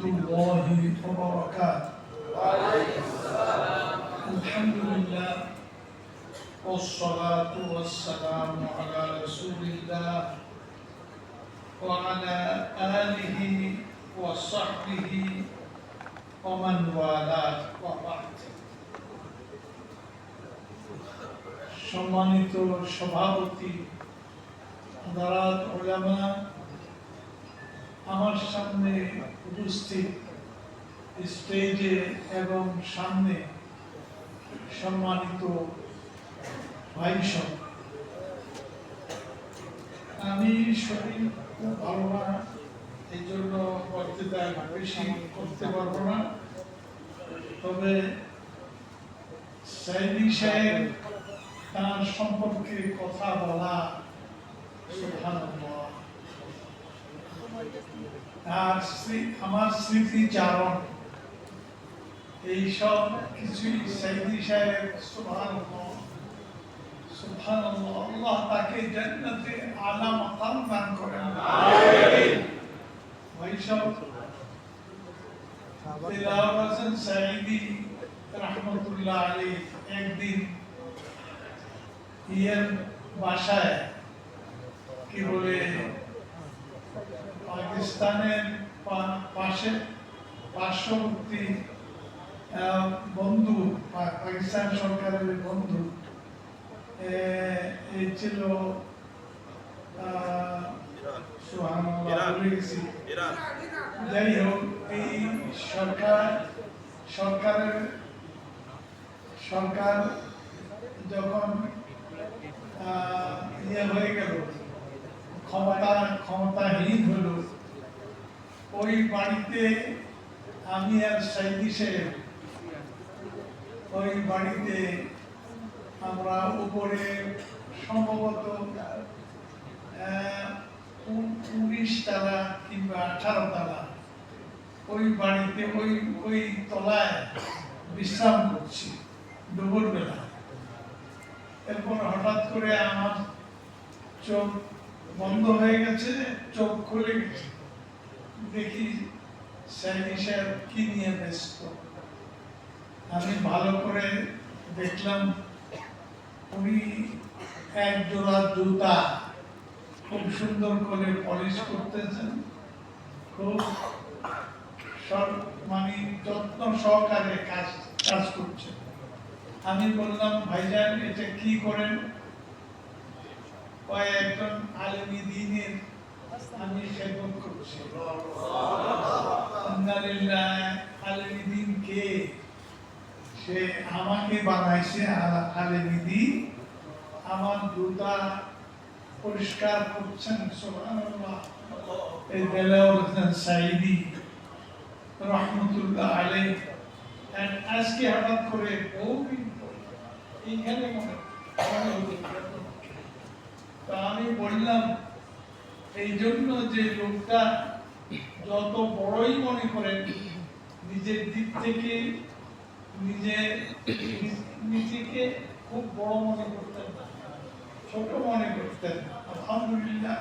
الله وبركاته الحمد لله والصلاة والسلام على رسول الله وعلى آله وصحبه ومن والاه وبعد সম্মানিত সভাপতি দারাত ওলামা আমার সামনে উপস্থিত স্টেজে এবং সামনে সম্মানিত ভাই সব আমি শরীর খুব ভালো না এই জন্য বক্তৃতা বেশি করতে পারব না। তবে সাইদি সাহেব তার সম্পর্কে কথা বলা সুবহানাল্লাহ। তার আমার স্মৃতিচারণ এইসব কিছুই সাইদি সাহেব সুবহানাল্লাহ। সুবহানাল্লাহ আল্লাহ তাকে জান্নাতে আলা মাকাম দান করেন। ভাই সব দিলাওয়ার হোসেন সাইদি রহমতুল্লাহ আলী একদিন ইয়ের বাসায় কি বলে পাকিস্তানের পাশে পার্শ্ববর্তী বন্ধু পাকিস্তান সরকারের বন্ধু এই ছিল। যাই হোক এই সরকার সরকারের সরকার যখন আহ, ইয়ে হয়ে গেল ক্ষমতা ক্ষমতাহীন হলো। ওই বাড়িতে আমি আর সাইদি সাহেব, ওই বাড়িতে আমরা উপরে সম্ভবত উনিশ তালা কিংবা আঠারো তালা। ওই বাড়িতে, ওই ওই তলায় বিশ্রাম করছি দুপুর বেলা এরপর হঠাৎ করে আমার চোখ বন্ধ হয়ে গেছে, চোখ খুলে গেছে দেখি সাইদি সাহেব কি নিয়ে ব্যস্ত। আমি ভালো করে দেখলাম, উনি এক জোড়া জুতা খুব সুন্দর করে পলিশ করতেছেন। খুব মানে যত্ন সহকারে কাজ কাজ করছে আমি বললাম, ভাইজান, এটা কি করেন? কয় একজন আলেমী দিনের আমি খেদমত করছি। আলহামদুলিল্লাহ, আলেমী দিন কে? সে আমাকে বানাইছে আলেমী দিন। আমার জুতা পরিষ্কার করছেন, সুবহানাল্লাহ। এই দেলাওয়ার হোসেন সাইদি রহমতুল্লাহ আলাই And আজকে হঠাৎ করে বহুদিন এইখানে মনে। আমি বললাম, এই জন্য যে লোকটা যত বড়ই মনে করেন, নিজের দিক থেকে নিজে, নিজেকে খুব বড় মনে করতেন না, ছোট মনে করতেন আলহামদুলিল্লাহ,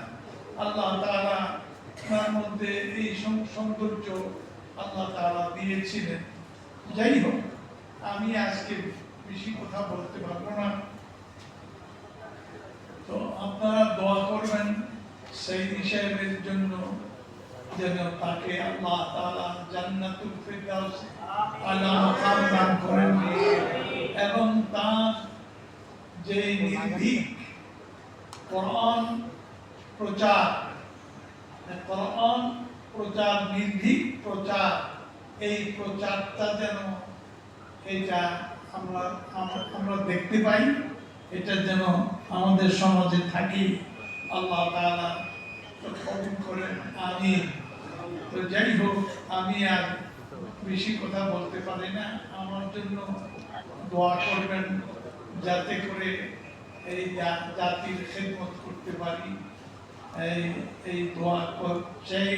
আল্লাহ তাআলা তার মধ্যে এই সৌন্দর্য আল্লাহ তারা দিয়েছিলেন। যাই হোক, আমি আজকে বেশি কথা বলতে পারব না। আপনারা দোয়া করবেন সেই সাহেবের জন্য যেন তাকে আল্লাহ তাআলা জান্নাতুল ফিরদাউস আলা মাকাম দান করেন। এবং তার যে নির্ভীক কোরআন প্রচার কোরআন প্রচার, নির্ভীক প্রচার, এই প্রচারটা যেন এটা আমরা- আমরা দেখতে পাই। এটা যেন আমাদের সমাজে থাকি আল্লাহ করেন আমি তো যাই হোক, আমি আর বেশি কথা বলতে পারি না। আমার জন্য দোয়া করবেন যাতে করে এই জাতির খেদমত করতে পারি। এই এই দোয়া চাই